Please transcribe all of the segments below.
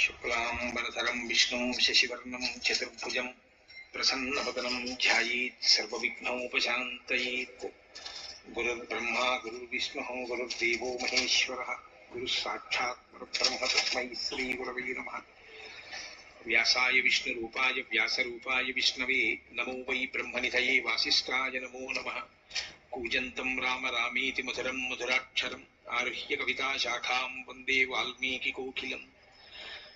शुक्लाम्बरधरं विष्णु, शशिवर्ण, चतुर्भुज प्रसन्न पदनम ध्यानोपात गुरुर्ब्रह गुरुर्विष्णुः, गुरुर्देव महेश्वर गुरुः साक्षात् परब्रह्म तस्मै श्रीगुरवे नमः। व्यासाय विष्णु व्यासरूपाय विष्णवे, नमो वै ब्रह्म ब्रह्मनिधये वासीय नमो नम। कूजन्तं राम रामेति मधुरं मधुराक्षरम्, आरुह्य वंदे वंदे वाल्मीकिकोकिलम्।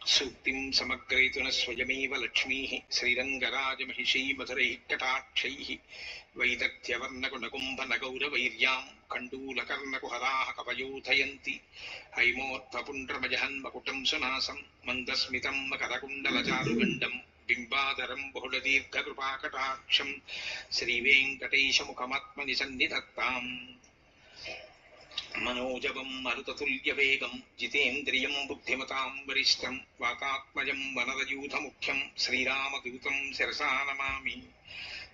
సూక్తిం సమగ్రయితున స్వయమేవ లక్ష్మీ శ్రీరంగరాజమహిషీ మధురై కటాక్షై వైదత్యవర్ణకునకుంభనగౌరవైర్యాం కండూలకర్ణకుహరాः కవయోధయంతి హైమోర్ధపుండ్రమజహన్మకుటం సునాసం మందస్మితం మకరకుండలచారుగండం బింబాదరం బహుళదీర్ఘకృపాకటాక్షం శ్రీవేంకటేశముఖమాత్మని సన్నిధత్తాం मनोजवं मरुततुल्यवेगं जितेन्द्रियं बुद्धिमतां वरिष्ठं वातात्मजं वनरयूथमुख्यं श्रीरामदूतं शिरसा नमामि।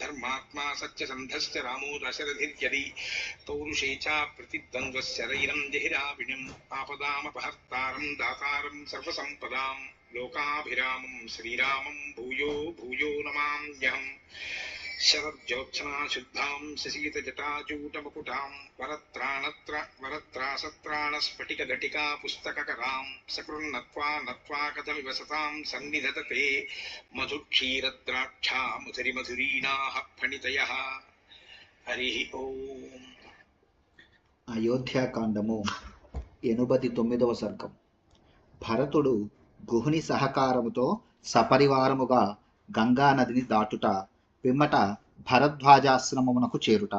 धर्मात्मा सच्च संधस्य रामो दशरथिर्यदि। पौरुषे च प्रतिद्वन्द्वस्य रैनं आपदाम अपहर्तारं दातारं सर्वसम्पदां, लोकाभिरामं श्रीरामं भूयो भूयो नमाम्यहम्। శరజ్యోత్సనా శుద్ధాం శశీతజటాజూటమకుటాం వరత్రాణత్ర వరత్రాసత్రాణస్ఫటికఘటికా పుస్తకకరాం సకృన్నత్వా నత్వా కథమివ సతాం సన్నిధతతే మధుక్షీరద్రాక్షా ముధురిమధురీణాః ఫణితయ హరి ఓం అయోధ్యాకాండము ఎనుబది తొమ్మిదవ సర్గం. భరతుడు గుహుని సహకారముతో సపరివారముగా గంగానదిని దాటుట పిమ్మట భరద్వాజాశ్రమమునకు చేరుట.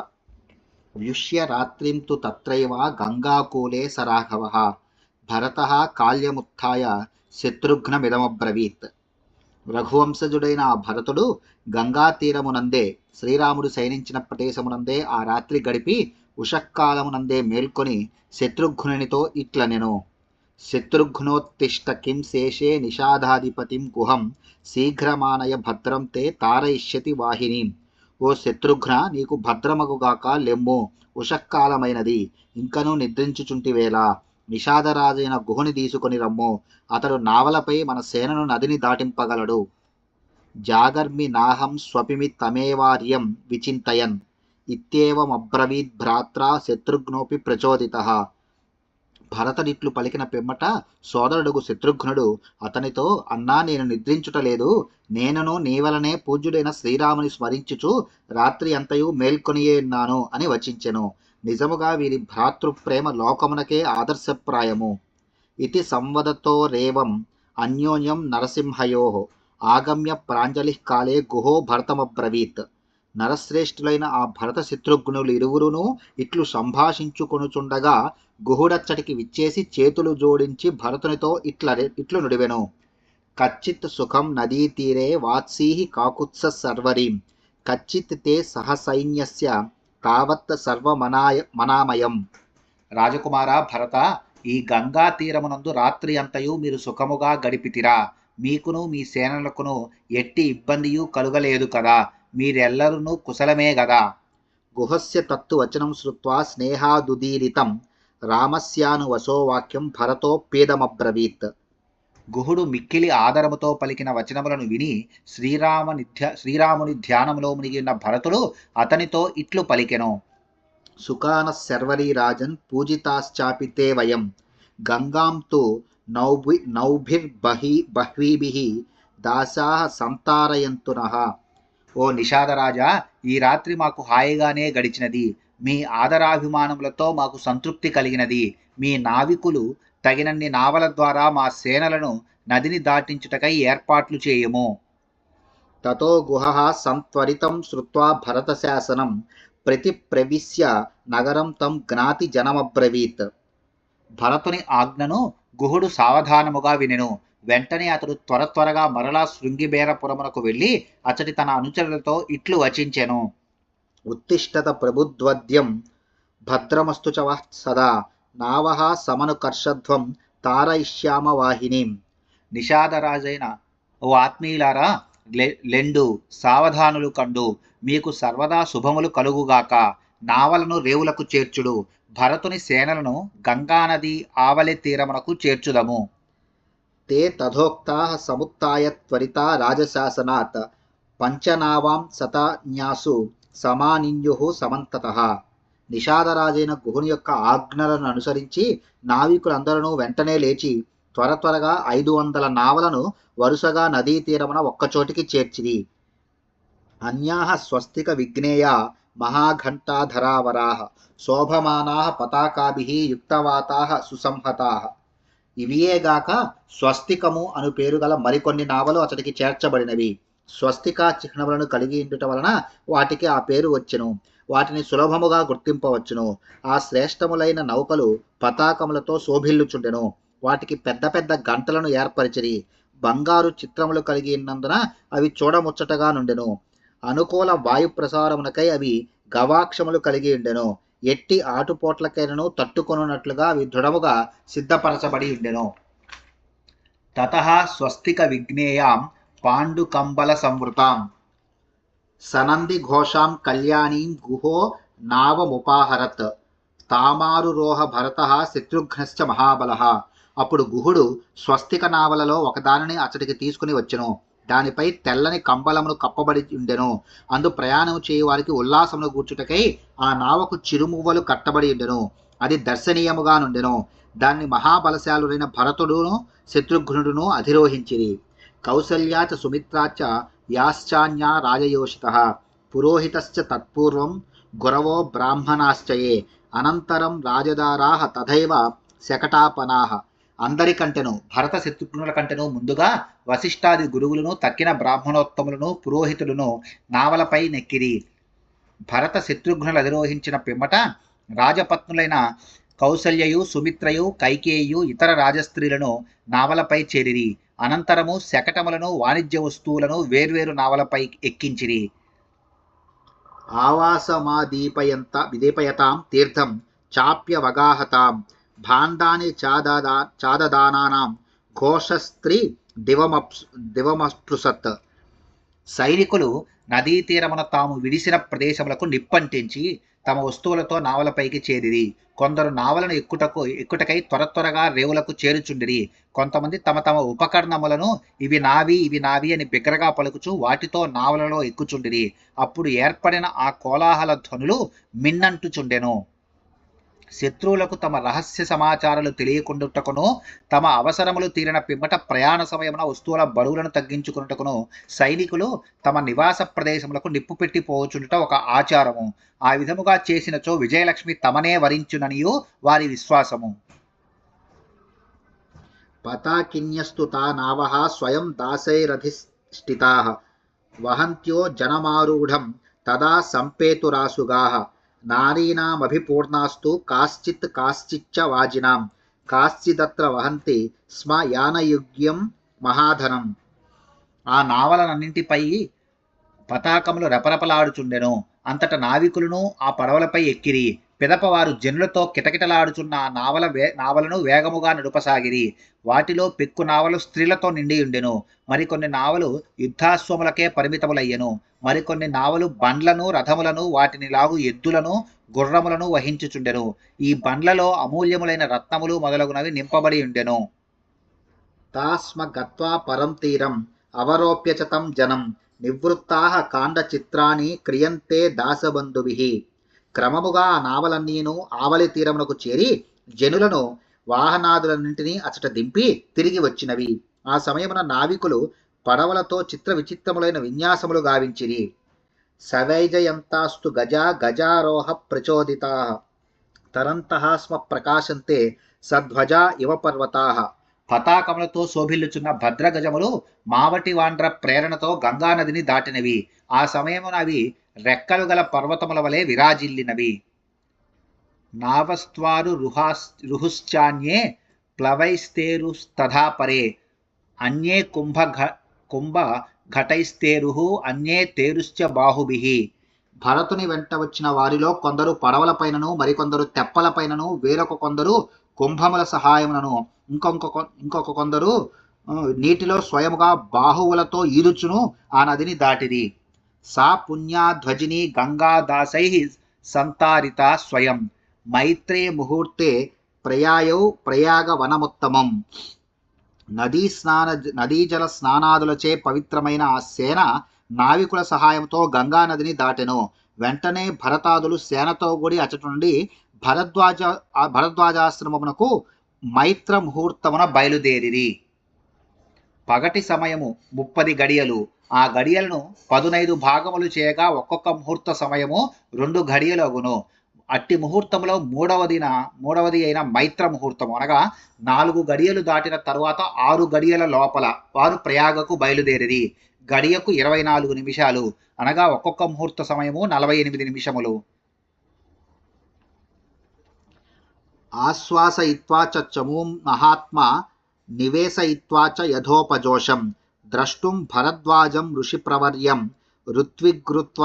వ్యుష్య రాత్రిం తు తత్రైవ గంగాకూలే సరాఘవ. భరత కాళ్యముత్య శత్రుఘ్నమిదమబ్రవీత్. రఘువంశజుడైన ఆ భరతుడు గంగా తీరమునందే శ్రీరాముడు శయనించిన ప్రదేశమునందే ఆ రాత్రి గడిపి ఉషక్కాలమునందే మేల్కొని శత్రుఘ్నునితో ఇట్లనెను. శత్రుఘ్నోత్తిష్ట కిం శేషే నిషాదాధిపతిం గుహం శీఘ్రమానయ భద్రం తే తారయిష్యతి వాహినీం. ఓ శత్రుఘ్న నీకు భద్రమగుగాక లెమ్ము ఉషక్కాలమైనది ఇంకనూ నిద్రించుచుంటివేళ నిషాదరాజైన గుహుని తీసుకొని రమ్ము అతడు నావలపై మన సేనను నదిని దాటింపగలడు. జాగర్మి నాహం స్వపిమి తమేవార్యం విచింతయన్. ఇత్యేవమబ్రవీద్ భ్రాత్రా శత్రుఘ్నోపి ప్రచోదిత. భరతనిట్లు పలికిన పిమ్మట సోదరుడుగు శత్రుఘ్నుడు అతనితో అన్నా నేను నిద్రించుటలేదు నేనును నీవలనే పూజ్యుడైన శ్రీరాముని స్మరించుచు రాత్రి అంతయు మేల్కొనియే ఉన్నాను అని వచించెను. నిజముగా వీరి భ్రాతృప్రేమ లోకమునకే ఆదర్శప్రాయము. ఇది సంవదతో రేవం అన్యోన్యం నరసింహయో. ఆగమ్య ప్రాంజలి కాలే గుహో భరతమబ్రవీత్. నరశ్రేష్ఠులైన ఆ భరత శత్రుఘ్నులు ఇరువురును ఇట్లు సంభాషించుకొనుచుండగా గుహుడచ్చటికి విచ్చేసి చేతులు జోడించి భరతునితో ఇట్ల ఇట్లు నుడివెను. కచ్చిత్ సుఖం నదీ తీరే వాత్సీహి కాకుత్స సర్వరీం. కచ్చిత్ తే సహసైన్యస్య తావత్ సర్వమనాయ మనామయం. రాజకుమార భరత ఈ గంగా తీరమునందు రాత్రి అంతయు మీరు సుఖముగా గడిపితిరా. మీకును మీ సేనలకును ఎట్టి ఇబ్బందియు కలుగలేదు కదా. మీరెల్లరునూ కుశలమే గదా. గుహస్య తత్తువచనం శ్రుత్వా స్నేహాదుదీరితం. రామస్యానువశోవాక్యం భరతోపేదమబ్రవీత్ గుహుడు మిక్కిలి ఆదరముతో పలికిన వచనములను విని శ్రీరామ నిధ్య శ్రీరాముని ధ్యానములో మునిగిన భరతుడు అతనితో ఇట్లు పలికెను. సుఖాన శర్వరీ రాజన్ పూజితాశ్చాపితే వయం. గంగాం తు నౌభి నౌభిర్బహి బహ్వీభి దాసా సంతారయంతునః. ఓ నిషాదరాజా ఈ రాత్రి మాకు హాయిగానే గడిచినది. మీ ఆదరాభిమానములతో మాకు సంతృప్తి కలిగినది. మీ నావికులు తగినన్ని నావల ద్వారా మా సేనలను నదిని దాటించుటకై ఏర్పాట్లు చేయము. తతో గుహ సంత్వరితం శ్రుత్వా భరతశాసనం ప్రతి ప్రవిశ్య నగరం తం జ్ఞాతి జనమబ్రవీత్. భరతుని ఆజ్ఞను గుహుడు సావధానముగా వినెను. వెంటనే అతడు త్వర త్వరగా మరలా శృంగిబేరపురమునకు వెళ్ళి అతడి తన అనుచరులతో ఇట్లు వచించెను. ఉత్తిష్టత ప్రభుద్వద్యం. భద్రమస్తు చ సదా. నావహ సమనుకర్షధ్వం తారయిష్యామ వాహిని. నిషాదరాజైన ఓ ఆత్మీయులారా లెండు సావధానులు కండు. మీకు సర్వదా శుభములు కలుగుగాక. నావలను రేవులకు చేర్చుడు. భరతుని సేనలను గంగానది ఆవలి తీరమునకు చేర్చుదము. తే తథోక్తా సముత్య త్వరిత రాజశాసనాత్ పంచనావాం సతాన్యాసు సమానిన్యు సమంతత నిషాదరాజైన గుహుని యొక్క ఆజ్ఞలను అనుసరించి నావికులందరూ వెంటనే లేచి త్వర త్వరగా ఐదు వందల నావలను వరుసగా నదీ తీరమున ఒక్కచోటికి చేర్చిరి. అన్యాహ స్వస్తిక విఘ్నేయ మహాఘంటాధరావరాः శోభమానాः పతాకాభిः యుక్తవాతాः సుసంహతాः ఇవియేగాక స్వస్తికము అను పేరు గల మరికొన్ని నావలు అతడికి చేర్చబడినవి. స్వస్తిక చిహ్నములను కలిగి ఉండుట వలన వాటికి ఆ పేరు వచ్చును. వాటిని సులభముగా గుర్తింపవచ్చును. ఆ శ్రేష్టములైన నౌకలు పతాకములతో శోభిల్లుచుండెను. వాటికి పెద్ద పెద్ద గంటలను ఏర్పరిచిరి. బంగారు చిత్రములు కలిగి ఉన్నందున అవి చూడముచ్చటగా నుండెను. అనుకూల వాయు ప్రసారమునకై అవి గవాక్షములు కలిగి ఉండెను. ఎట్టి ఆటుపోట్లకైనను తట్టుకొనున్నట్లుగా అవి దృఢముగా సిద్ధపరచబడి ఉండెను. తత స్వస్తిక విఘ్నేయాం పాండుకంబల సంవృతాం. సనంది ఘోషాం కళ్యాణీం గుహో నావముపాహరత్. తామారురోహ భరత శత్రుఘ్నశ్చ మహాబల. అప్పుడు గుహుడు స్వస్తిక నావలలో ఒకదానిని అతడికి తీసుకుని వచ్చెను. దానిపై తెల్లని కంబలమును కప్పబడి ఉండెను. అందు ప్రయాణం చేయు వారికి ఉల్లాసమును కూర్చుటకై ఆ నావకు చిరుమువ్వలు కట్టబడి ఉండెను. అది దర్శనీయముగా నుండెను. దాన్ని మహాబలశాలుడైన భరతుడును శత్రుఘ్నుడును అధిరోహించిరి. కౌసల్యాచ సుమిత్రాచ యాశ్చాన్యా రాజయోషిత. పురోహితశ్చ తత్పూర్వం గురవో బ్రాహ్మణాశ్చయే. అనంతరం రాజదారా తథైవ శకటాపనాహ. అందరికంటెను భరత శత్రుఘ్నుల కంటెను ముందుగా వశిష్ఠాది గురువులను తక్కిన బ్రాహ్మణోత్తములను పురోహితులను నావలపై నెక్కిరి. భరత శత్రుఘ్నులు అధిరోహించిన పిమ్మట రాజపత్నులైన కౌసల్యయు సుమిత్రయు కైకేయు ఇతర రాజస్త్రీలను నావలపై చేరిరి. అనంతరము శకటములను వాణిజ్య వస్తువులను వేర్వేరు నావలపై ఎక్కించిరి. ఆవాసమాదీపయంత విదీపయతాం తీర్థం చాప్యవగాహతాం భాండాని చాదదా చాదదానానాం ఘోషస్త్రీ దివమప్స్ దివమస్పృసత్ సైనికులు నదీ తీరమున తాము విడిసిన ప్రదేశములకు నిప్పంటించి తమ వస్తువులతో నావలపైకి చేరిరి. కొందరు నావలను ఎక్కుటకు ఎక్కుటకై త్వర త్వరగా రేవులకు చేరుచుండిరి. కొంతమంది తమ తమ ఉపకరణములను ఇవి నావి ఇవి నావి అని బిగ్గరగా పలుకుచు వాటితో నావలలో ఎక్కుచుండిరి. అప్పుడు ఏర్పడిన ఆ కోలాహల ధ్వనులు మిన్నంటుచుండెను. శత్రువులకు తమ రహస్య సమాచారాలు తెలియకుండుటకును తమ అవసరములు తీరిన పిమ్మట ప్రయాణ సమయమున వస్తువుల బరువులను తగ్గించుకున్నటకును సైనికులు తమ నివాస ప్రదేశములకు నిప్పు పెట్టి పోచుండుట ఒక ఆచారము. ఆ విధముగా చేసినచో విజయలక్ష్మి తమనే వరించుననియు వారి విశ్వాసము. పతాకిన్యస్తు తా నావః స్వయం దాసైరధిష్ఠితాః. వహంత్యో జనమారూఢం తదా సంపేతురాసుగాః. నారీణమభిపూర్ణాస్తు కాశ్చిత్ కాశ్చిచ్చ వాజినాం కాశ్చిదత్ర వహంతి స్మ యానయుగ్యం మహాధనం ఆ నావలనన్నింటిపై పతాకములు రెపరెపలాడుచుండెను. అంతట నావికులను ఆ పడవలపై ఎక్కిరి. పిదపవారు జనులతో కిటకిటలాడుచున్న ఆ నావల వే నావలను వేగముగా నడుపసాగిరి. వాటిలో పెక్కు నావలు స్త్రీలతో నిండి ఉండెను. మరికొన్ని నావలు యుద్ధాశ్వములకే పరిమితములయ్యెను. మరికొన్ని నావలు బండ్లను రథములను వాటిని లాగు ఎద్దులను గుర్రములను వహించుచుండెను. ఈ బండ్లలో అమూల్యములైన రత్నములు మొదలగునవి నింపబడి ఉండెను. తాస్మ గత్వా పరం తీరం అవరోప్యచతం జనం. నివృత్తాహ కాండ చిత్రాన్ని క్రియంతే దాసబంధువిహి క్రమముగా ఆ నావలన్నీను ఆవలి తీరమునకు చేరి జనులను వాహనాదులన్నింటినీ అచట దింపి తిరిగి వచ్చినవి. ఆ సమయమున నావికులు పడవలతో చిత్ర విచిత్రములైన విన్యాసములు గావించిరి. సవైజయంతాస్తు గజా గజారోహ ప్రచోదితా. తరంతః స్మ ప్రకాశంతే సధ్వజా ఇవ పర్వతా. పతాకములతో శోభిల్లుచున్న భద్రగజములు మావటి వాండ్ర ప్రేరణతో గంగానదిని దాటినవి. ఆ సమయమున అవి రెక్కలు గల పర్వతముల వలె విరాజిల్లినవి. నావస్వారు రుహాస్ రుహుశ్చాన్యే ప్లవైస్తేరుస్తథా పరే. అన్యే కుంభ ఘ కుంభ ఘటైస్తేరుహు అన్యే తేరుశ్చ బాహుభి. భరతుని వెంట వచ్చిన వారిలో కొందరు పడవలపైనను మరికొందరు తెప్పలపైనను వేరొక కొందరు కుంభముల సహాయమునను. ఇంకొక కొ- ఇంకొక కొందరు నీటిలో స్వయముగా బాహువులతో ఈదుచును ఆ నదిని దాటిది సా పుణ్యాధ్వజిని గంగాదాసై సంతారిత స్వయం. మైత్రే ముహూర్తే ప్రయాయౌ ప్రయాగ వనముత్తమం. నదీ స్నాన నదీ జల స్నానాదులచే పవిత్రమైన ఆ సేన నావికుల సహాయంతో గంగా నదిని దాటెను. వెంటనే భరతాదులు సేనతో కూడి అచట నుండి భరద్వాజ భరద్వాజాశ్రమమునకు మైత్ర ముహూర్తమున బయలుదేరిరి. పగటి సమయము ముప్పది గడియలు. ఆ గడియలను పదునైదు భాగములు చేయగా ఒక్కొక్క ముహూర్త సమయము రెండు గడియలు అగును. అట్టి ముహూర్తంలో మూడవదిన మూడవది అయిన మైత్ర ముహూర్తం అనగా నాలుగు గడియలు దాటిన తరువాత ఆరు గడియల లోపల వారు ప్రయాగకు బయలుదేరిది గడియకు ఇరవై నాలుగు నిమిషాలు. అనగా ఒక్కొక్క ముహూర్త సమయము నలభై ఎనిమిది నిమిషములు. ఆశ్వాసయిత్వా చ చమూం మహాత్మా నివేశయిత్వా చ యథోపజోషం ద్రష్టుం భరద్వాజం ఋషిప్రవర్యం ఋత్విగృత్వ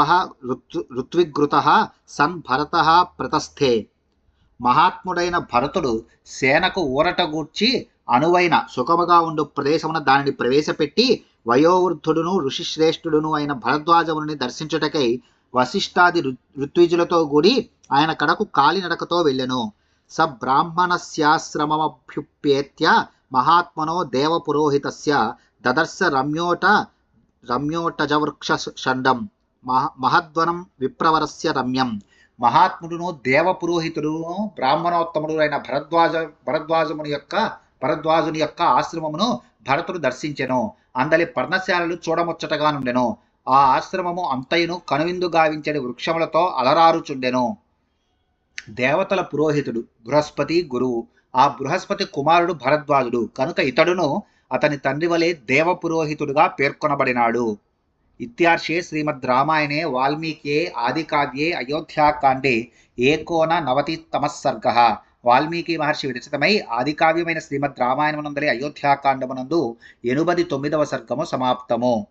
ఋత్విగృత సన్ భరత ప్రతస్థే. మహాత్ముడైన భరతుడు సేనకు ఊరటగూర్చి అనువైన సుఖముగా ఉండు ప్రదేశమున దానిని ప్రవేశపెట్టి వయోవృద్ధుడును ఋషిశ్రేష్ఠుడును అయిన భరద్వాజముని దర్శించుటకై వశిష్ఠాది ఋత్విజులతో కూడి ఆయన కడకు కాలినడకతో వెళ్ళెను. స బ్రాహ్మణస్యాశ్రమమభ్యుప్యేత్య మహాత్మనో దేవపురోహితస్య దదర్శ రమ్యోట రమ్యోటజవృక్ష షండం మహ మహద్వనం విప్రవరస్య రమ్యం. మహాత్ముడును దేవపురోహితుడును బ్రాహ్మణోత్తముడు అయిన భరద్వాజ భరద్వాజముని యొక్క భరద్వాజుని యొక్క ఆశ్రమమును భరతుడు దర్శించెను. అందలి పర్ణశాలలు చూడముచ్చటగా నుండెను ఆ ఆశ్రమము అంతయును కనువిందు గావించని వృక్షములతో అలరారుచుండెను. దేవతల పురోహితుడు బృహస్పతి గురువు. ఆ బృహస్పతి కుమారుడు భరద్వాజుడు. కనుక ఇతడును అతని తండ్రి వలె దేవపురోహితుడుగా పేర్కొనబడినాడు. ఇత్యార్షే శ్రీమద్ రామాయణే వాల్మీకే ఆదికావ్యే అయోధ్యాకాండే ఏకోన నవతితమः సర్గः వాల్మీకి మహర్షి విరచితమై ఆదికావ్యమైన శ్రీమద్ రామాయణమునందలి అయోధ్యాకాండమునందు ఎనుబది తొమ్మిదవ సర్గము సమాప్తము.